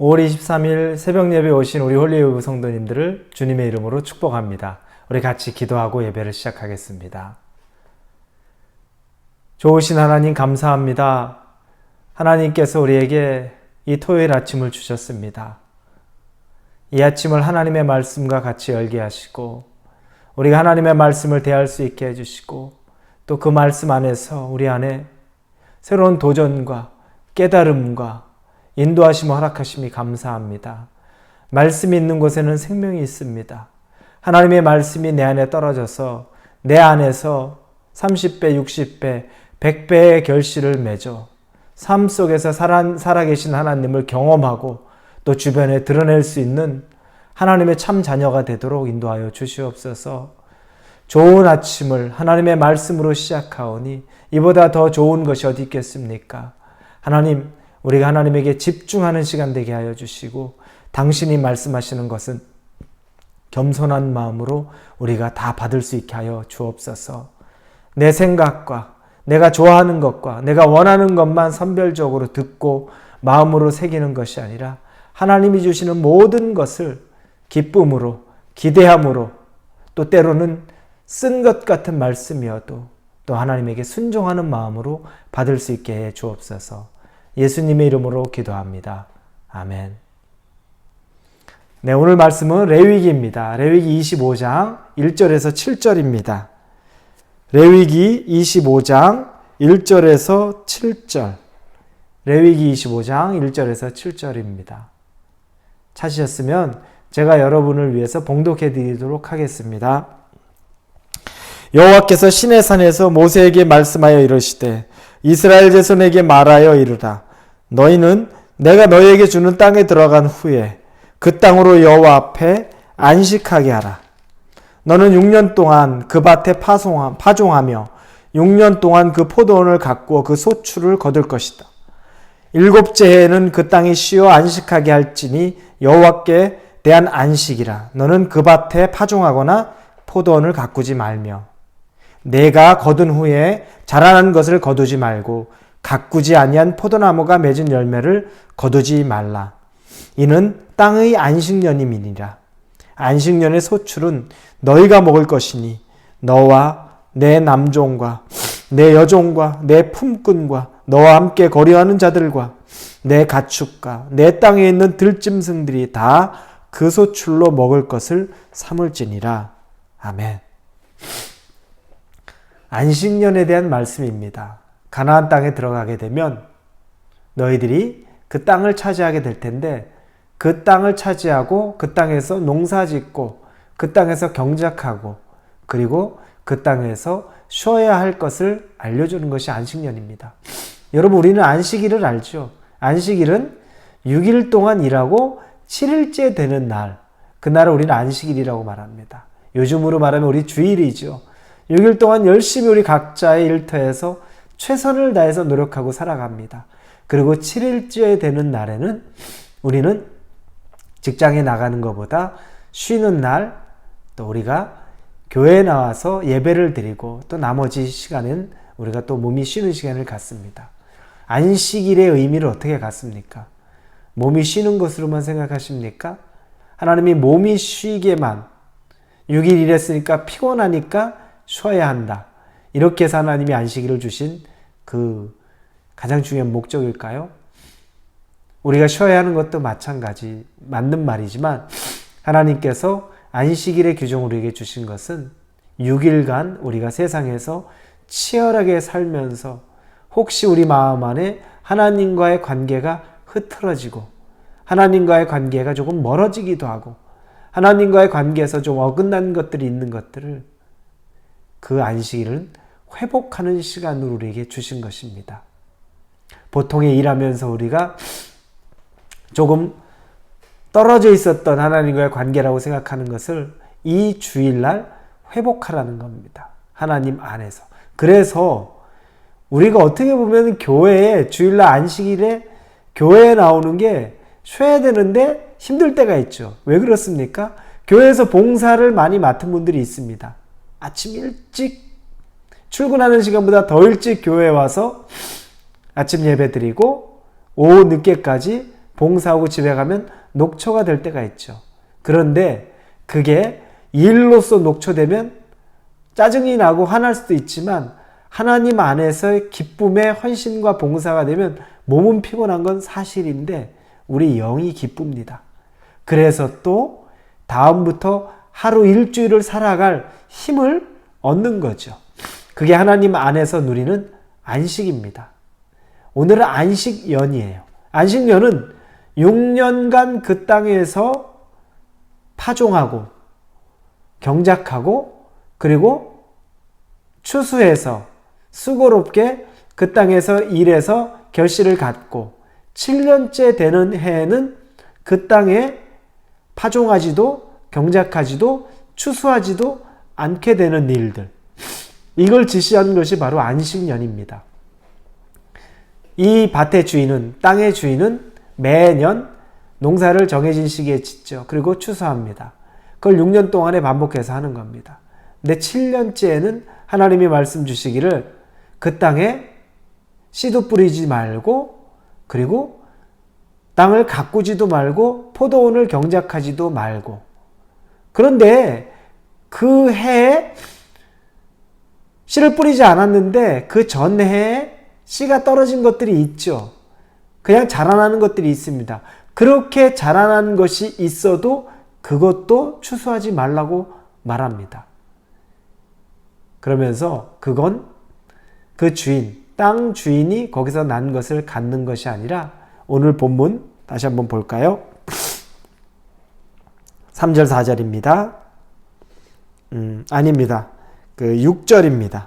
5월 23일 새벽 예배 오신 우리 홀리웨브 성도님들을 주님의 이름으로 축복합니다. 우리 같이 기도하고 예배를 시작하겠습니다. 좋으신 하나님 감사합니다. 하나님께서 우리에게 이 토요일 아침을 주셨습니다. 이 아침을 하나님의 말씀과 같이 열게 하시고 우리가 하나님의 말씀을 대할 수 있게 해주시고 또 그 말씀 안에서 우리 안에 새로운 도전과 깨달음과 인도하심을 허락하심이 감사합니다. 말씀이 있는 곳에는 생명이 있습니다. 하나님의 말씀이 내 안에 떨어져서 내 안에서 30배, 60배, 100배의 결실을 맺어 삶 속에서 살아, 살아계신 하나님을 경험하고 또 주변에 드러낼 수 있는 하나님의 참 자녀가 되도록 인도하여 주시옵소서. 좋은 아침을 하나님의 말씀으로 시작하오니 이보다 더 좋은 것이 어디 있겠습니까? 하나님, 우리가 하나님에게 집중하는 시간 되게 하여 주시고 당신이 말씀하시는 것은 겸손한 마음으로 우리가 다 받을 수 있게 하여 주옵소서. 내 생각과 내가 좋아하는 것과 내가 원하는 것만 선별적으로 듣고 마음으로 새기는 것이 아니라 하나님이 주시는 모든 것을 기쁨으로 기대함으로 또 때로는 쓴 것 같은 말씀이어도 또 하나님에게 순종하는 마음으로 받을 수 있게 해 주옵소서. 예수님의 이름으로 기도합니다. 아멘. 네, 오늘 말씀은 레위기입니다. 레위기 25장 1절에서 7절입니다. 레위기 25장 1절에서 7절. 레위기 25장 1절에서 7절입니다. 찾으셨으면 제가 여러분을 위해서 봉독해 드리도록 하겠습니다. 여호와께서 시내 산에서 모세에게 말씀하여 이르시되 이스라엘 자손에게 말하여 이르라. 너희는 내가 너희에게 주는 땅에 들어간 후에 그 땅으로 여호와 앞에 안식하게 하라. 너는 6년 동안 그 밭에 파송하, 파종하며 6년 동안 그 포도원을 갖고 그 소출을 거둘 것이다. 일곱째 해에는 그 땅이 쉬어 안식하게 할지니 여호와께 대한 안식이라. 너는 그 밭에 파종하거나 포도원을 가꾸지 말며 내가 거둔 후에 자라난 것을 거두지 말고 가꾸지 아니한 포도나무가 맺은 열매를 거두지 말라. 이는 땅의 안식년임이니라. 안식년의 소출은 너희가 먹을 것이니 너와 내 남종과 내 여종과 내 품꾼과 너와 함께 거리하는 자들과 내 가축과 내 땅에 있는 들짐승들이 다 그 소출로 먹을 것을 삼을지니라. 아멘. 안식년에 대한 말씀입니다. 가나안 땅에 들어가게 되면 너희들이 그 땅을 차지하게 될 텐데 그 땅을 차지하고 그 땅에서 농사 짓고 그 땅에서 경작하고 그리고 그 땅에서 쉬어야 할 것을 알려주는 것이 안식년입니다. 여러분 우리는 안식일을 알죠. 안식일은 6일 동안 일하고 7일째 되는 날 그날을 우리는 안식일이라고 말합니다. 요즘으로 말하면 우리 주일이죠. 6일 동안 열심히 우리 각자의 일터에서 최선을 다해서 노력하고 살아갑니다. 그리고 7일째 되는 날에는 우리는 직장에 나가는 것보다 쉬는 날, 또 우리가 교회에 나와서 예배를 드리고 또 나머지 시간은 우리가 또 몸이 쉬는 시간을 갖습니다. 안식일의 의미를 어떻게 갖습니까? 몸이 쉬는 것으로만 생각하십니까? 하나님이 몸이 쉬게만 6일 일했으니까 피곤하니까 쉬어야 한다. 이렇게 해서 하나님이 안식일을 주신 그 가장 중요한 목적일까요? 우리가 쉬어야 하는 것도 마찬가지, 맞는 말이지만 하나님께서 안식일의 규정을 우리에게 주신 것은 6일간 우리가 세상에서 치열하게 살면서 혹시 우리 마음 안에 하나님과의 관계가 흐트러지고 하나님과의 관계가 조금 멀어지기도 하고 하나님과의 관계에서 좀 어긋난 것들이 있는 것들을 그 안식일은 회복하는 시간으로 우리에게 주신 것입니다. 보통의 일하면서 우리가 조금 떨어져 있었던 하나님과의 관계라고 생각하는 것을 이 주일날 회복하라는 겁니다. 하나님 안에서. 그래서 우리가 어떻게 보면 교회에 주일날 안식일에 교회에 나오는 게 쉬어야 되는데 힘들 때가 있죠. 왜 그렇습니까? 교회에서 봉사를 많이 맡은 분들이 있습니다. 아침 일찍 출근하는 시간보다 더 일찍 교회에 와서 아침 예배 드리고 오후 늦게까지 봉사하고 집에 가면 녹초가 될 때가 있죠. 그런데 그게 일로서 녹초되면 짜증이 나고 화날 수도 있지만 하나님 안에서의 기쁨의 헌신과 봉사가 되면 몸은 피곤한 건 사실인데 우리 영이 기쁩니다. 그래서 또 다음부터 하루 일주일을 살아갈 힘을 얻는 거죠. 그게 하나님 안에서 누리는 안식입니다. 오늘은 안식연이에요. 안식년은 6년간 그 땅에서 파종하고 경작하고 그리고 추수해서 수고롭게 그 땅에서 일해서 결실을 갖고 7년째 되는 해에는 그 땅에 파종하지도 경작하지도 추수하지도 않게 되는 일들. 이걸 지시한 것이 바로 안식년입니다. 이 밭의 주인은, 땅의 주인은 매년 농사를 정해진 시기에 짓죠. 그리고 추수합니다. 그걸 6년 동안에 반복해서 하는 겁니다. 근데 7년째에는 하나님이 말씀 주시기를 그 땅에 씨도 뿌리지 말고 그리고 땅을 가꾸지도 말고 포도원을 경작하지도 말고 그런데 그 해에 씨를 뿌리지 않았는데 그 전해에 씨가 떨어진 것들이 있죠. 그냥 자라나는 것들이 있습니다. 그렇게 자라나는 것이 있어도 그것도 추수하지 말라고 말합니다. 그러면서 그건 그 주인, 땅 주인이 거기서 난 것을 갖는 것이 아니라 오늘 본문 다시 한번 볼까요? 3절 4절입니다. 음, 아닙니다. 그 6절입니다.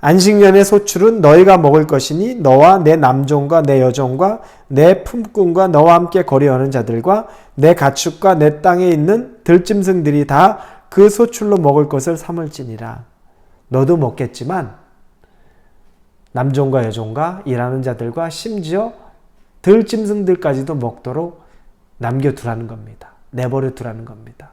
안식년의 소출은 너희가 먹을 것이니 너와 내 남종과 내 여종과 내 품꾼과 너와 함께 거리하는 자들과 내 가축과 내 땅에 있는 들짐승들이 다 그 소출로 먹을 것을 삼을지니라. 너도 먹겠지만 남종과 여종과 일하는 자들과 심지어 들짐승들까지도 먹도록 남겨두라는 겁니다. 내버려 두라는 겁니다.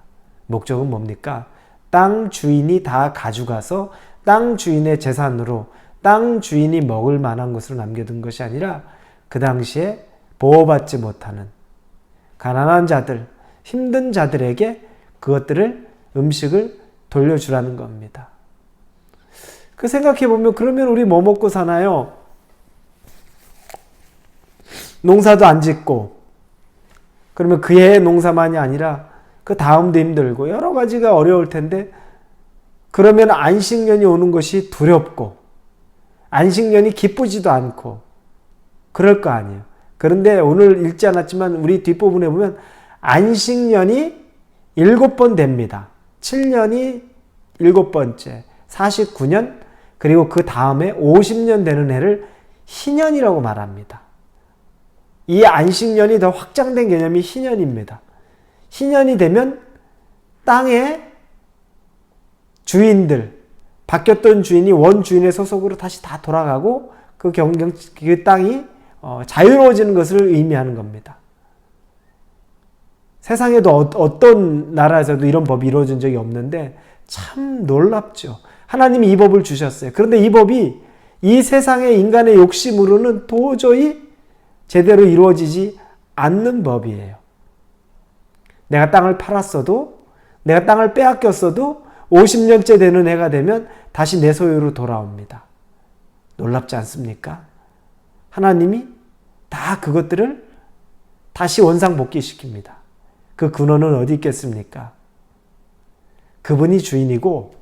목적은 뭡니까? 땅 주인이 다 가져가서 땅 주인의 재산으로 땅 주인이 먹을 만한 것으로 남겨둔 것이 아니라 그 당시에 보호받지 못하는 가난한 자들, 힘든 자들에게 그것들을 음식을 돌려주라는 겁니다. 그 생각해 보면 그러면 우리 뭐 먹고 사나요? 농사도 안 짓고 그러면 그해 농사만이 아니라 그 다음도 힘들고 여러 가지가 어려울 텐데 그러면 안식년이 오는 것이 두렵고 안식년이 기쁘지도 않고 그럴 거 아니에요. 그런데 오늘 읽지 않았지만 우리 뒷부분에 보면 안식년이 일곱 번 됩니다. 7년이 일곱 번째, 49년, 그리고 그 다음에 50년 되는 해를 희년이라고 말합니다. 이 안식년이 더 확장된 개념이 희년입니다. 희년이 되면 땅에 주인들, 바뀌었던 주인이 원 주인의 소속으로 다시 다 돌아가고 그 경경, 그 땅이 어, 자유로워지는 것을 의미하는 겁니다. 세상에도 어, 떤 나라에서도 이런 법이 이루어진 적이 없는데 참 놀랍죠. 하나님이 이 법을 주셨어요. 그런데 이 법이 이 세상의 인간의 욕심으로는 도저히 제대로 이루어지지 않는 법이에요. 내가 땅을 팔았어도, 내가 땅을 빼앗겼어도 50년째 되는 해가 되면 다시 내 소유로 돌아옵니다. 놀랍지 않습니까? 하나님이 다 그것들을 다시 원상복귀시킵니다. 그 근원은 어디 있겠습니까? 그분이 주인이고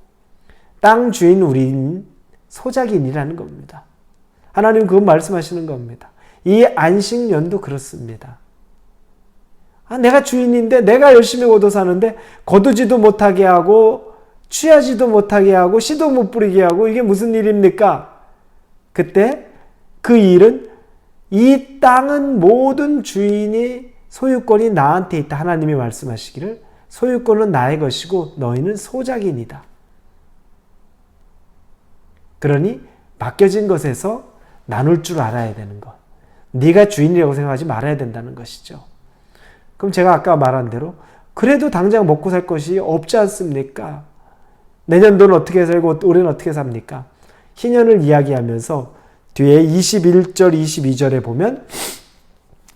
땅 주인 우리는 소작인이라는 겁니다. 하나님 그건 말씀하시는 겁니다. 이 안식년도 그렇습니다. 아, 내가 주인인데 내가 열심히 얻어 사는데 거두지도 못하게 하고 취하지도 못하게 하고 씨도 못 뿌리게 하고 이게 무슨 일입니까? 그때 그 일은 이 땅은 모든 주인이 소유권이 나한테 있다. 하나님이 말씀하시기를 소유권은 나의 것이고 너희는 소작인이다. 그러니 맡겨진 것에서 나눌 줄 알아야 되는 것. 네가 주인이라고 생각하지 말아야 된다는 것이죠. 그럼 제가 아까 말한 대로 그래도 당장 먹고 살 것이 없지 않습니까? 내년도는 어떻게 살고 올해는 어떻게 삽니까? 희년을 이야기하면서 뒤에 21절, 22절에 보면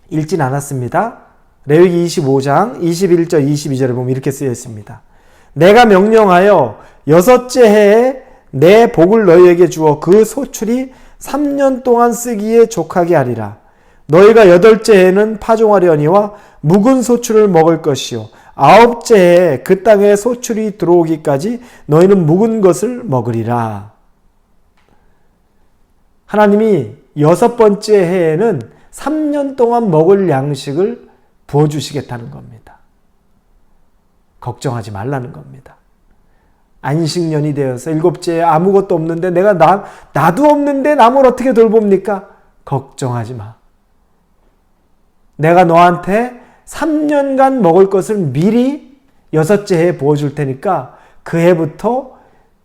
읽진 않았습니다. 레위기 25장 21절 22절에 보면 이렇게 쓰여 있습니다. 내가 명령하여 여섯째 해에 내 복을 너희에게 주어 그 소출이 3년 동안 쓰기에 족하게 하리라. 너희가 여덟째 해에는 파종하려니와 묵은 소출을 먹을 것이요. 아홉째 해에 그 땅에 소출이 들어오기까지 너희는 묵은 것을 먹으리라. 하나님이 여섯 번째 해에는 3년 동안 먹을 양식을 부어 주시겠다는 겁니다. 걱정하지 말라는 겁니다. 안식년이 되어서 일곱째에 아무것도 없는데 내가 나, 나도 없는데 남을 어떻게 돌봅니까? 걱정하지 마. 내가 너한테 3년간 먹을 것을 미리 여섯째 해에 부어줄 테니까 그 해부터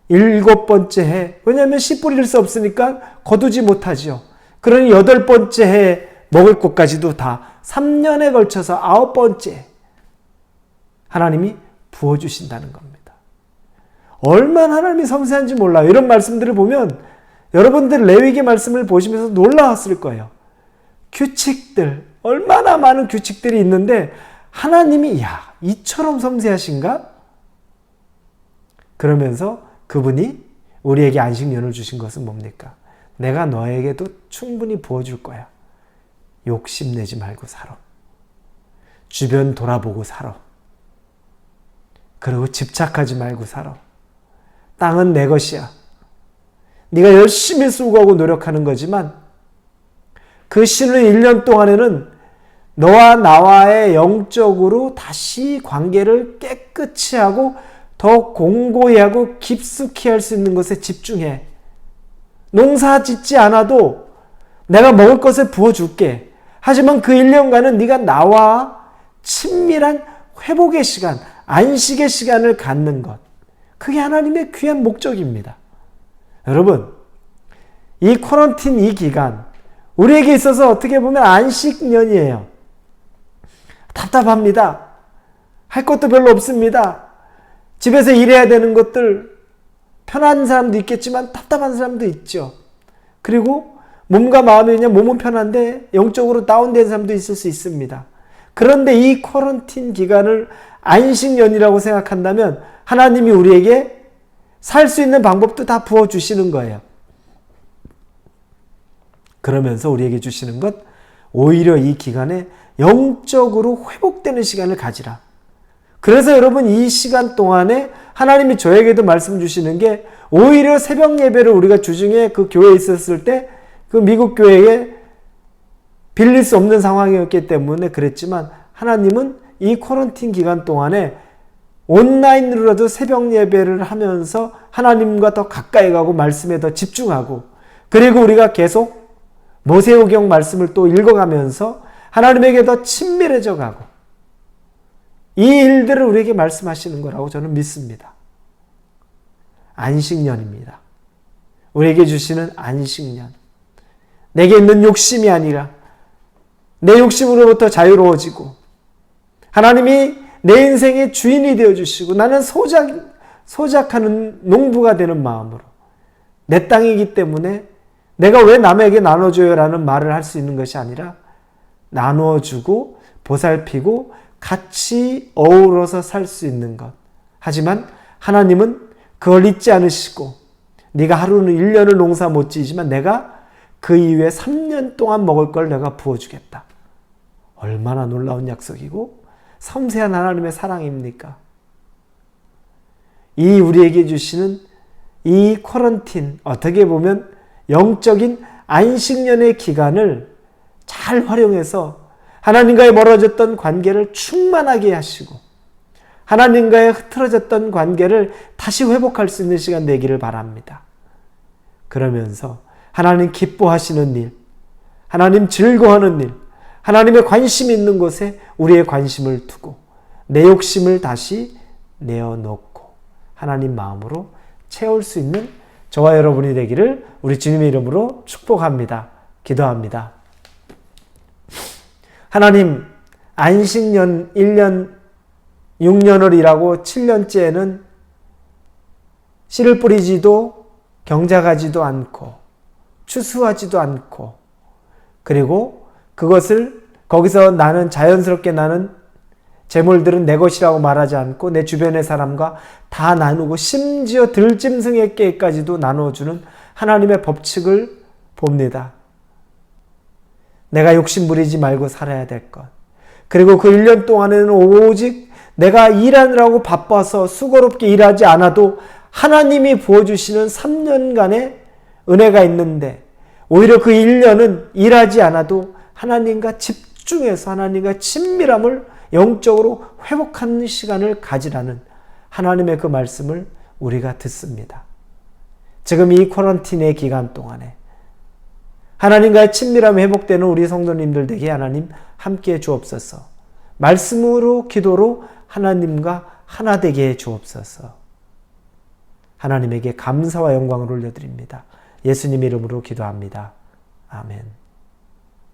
일곱 번째 해, 왜냐하면 씨 뿌릴 수 없으니까 거두지 못하지요. 그러니 여덟 번째 해 먹을 것까지도 다 3년에 걸쳐서 아홉 번째 하나님이 부어주신다는 겁니다. 얼마나 하나님이 섬세한지 몰라요. 이런 말씀들을 보면 여러분들 레위기 말씀을 보시면서 놀라웠을 거예요. 규칙들, 얼마나 많은 규칙들이 있는데 하나님이 야, 이처럼 섬세하신가? 그러면서 그분이 우리에게 안식년을 주신 것은 뭡니까? 내가 너에게도 충분히 부어줄 거야. 욕심내지 말고 살아. 주변 돌아보고 살아. 그리고 집착하지 말고 살아. 땅은 내 것이야. 네가 열심히 수고하고 노력하는 거지만 그 쉬는 1년 동안에는 너와 나와의 영적으로 다시 관계를 깨끗이 하고 더 공고히 하고 깊숙이 할수 있는 것에 집중해. 농사 짓지 않아도 내가 먹을 것을 부어줄게. 하지만 그 1년간은 네가 나와 친밀한 회복의 시간, 안식의 시간을 갖는 것. 그게 하나님의 귀한 목적입니다. 여러분, 이 코런틴 이 기간, 우리에게 있어서 어떻게 보면 안식년이에요. 답답합니다. 할 것도 별로 없습니다. 집에서 일해야 되는 것들, 편한 사람도 있겠지만 답답한 사람도 있죠. 그리고 몸과 마음이 그냥 몸은 편한데 영적으로 다운된 사람도 있을 수 있습니다. 그런데 이 쿼런틴 기간을 안식년이라고 생각한다면 하나님이 우리에게 살 수 있는 방법도 다 부어 주시는 거예요. 그러면서 우리에게 주시는 것, 오히려 이 기간에 영적으로 회복되는 시간을 가지라. 그래서 여러분 이 시간 동안에 하나님이 저에게도 말씀 주시는 게 오히려 새벽 예배를 우리가 주중에 그 교회에 있었을 때 그 미국 교회에 빌릴 수 없는 상황이었기 때문에 그랬지만 하나님은 이 코런틴 기간 동안에 온라인으로라도 새벽 예배를 하면서 하나님과 더 가까이 가고 말씀에 더 집중하고 그리고 우리가 계속 모세오경 말씀을 또 읽어가면서 하나님에게 더 친밀해져 가고 이 일들을 우리에게 말씀하시는 거라고 저는 믿습니다. 안식년입니다. 우리에게 주시는 안식년. 내게 있는 욕심이 아니라 내 욕심으로부터 자유로워지고 하나님이 내 인생의 주인이 되어 주시고 나는 소작 소작하는 농부가 되는 마음으로 내 땅이기 때문에 내가 왜 남에게 나눠줘요 라는 말을 할 수 있는 것이 아니라 나누어 주고 보살피고 같이 어우러서 살 수 있는 것. 하지만 하나님은 그걸 잊지 않으시고 네가 하루는 1년을 농사 못 지지만 내가 그 이후에 3년 동안 먹을 걸 내가 부어주겠다. 얼마나 놀라운 약속이고 섬세한 하나님의 사랑입니까? 이 우리에게 주시는 이 쿼런틴 어떻게 보면 영적인 안식년의 기간을 잘 활용해서 하나님과의 멀어졌던 관계를 충만하게 하시고 하나님과의 흐트러졌던 관계를 다시 회복할 수 있는 시간 되기를 바랍니다. 그러면서 하나님 기뻐하시는 일, 하나님 즐거워하는 일, 하나님의 관심 있는 곳에 우리의 관심을 두고 내 욕심을 다시 내어놓고 하나님 마음으로 채울 수 있는 저와 여러분이 되기를 우리 주님의 이름으로 축복합니다. 기도합니다. 하나님, 안식년 1년, 6년을 일하고 7년째에는 씨를 뿌리지도 경작하지도 않고 추수하지도 않고 그리고 그것을 거기서 나는 자연스럽게 나는 재물들은 내 것이라고 말하지 않고 내 주변의 사람과 다 나누고 심지어 들짐승에게까지도 나눠주는 하나님의 법칙을 봅니다. 내가 욕심 부리지 말고 살아야 될 것. 그리고 그 1년 동안에는 오직 내가 일하느라고 바빠서 수고롭게 일하지 않아도 하나님이 부어주시는 3년간의 은혜가 있는데 오히려 그 1년은 일하지 않아도 하나님과 집중해서 하나님과 친밀함을 영적으로 회복하는 시간을 가지라는 하나님의 그 말씀을 우리가 듣습니다. 지금 이 쿼런틴의 기간 동안에 하나님과의 친밀함이 회복되는 우리 성도님들 에게 하나님 함께 해 주옵소서. 말씀으로 기도로 하나님과 하나 되게 해 주옵소서. 하나님에게 감사와 영광을 올려드립니다. 예수님 이름으로 기도합니다. 아멘.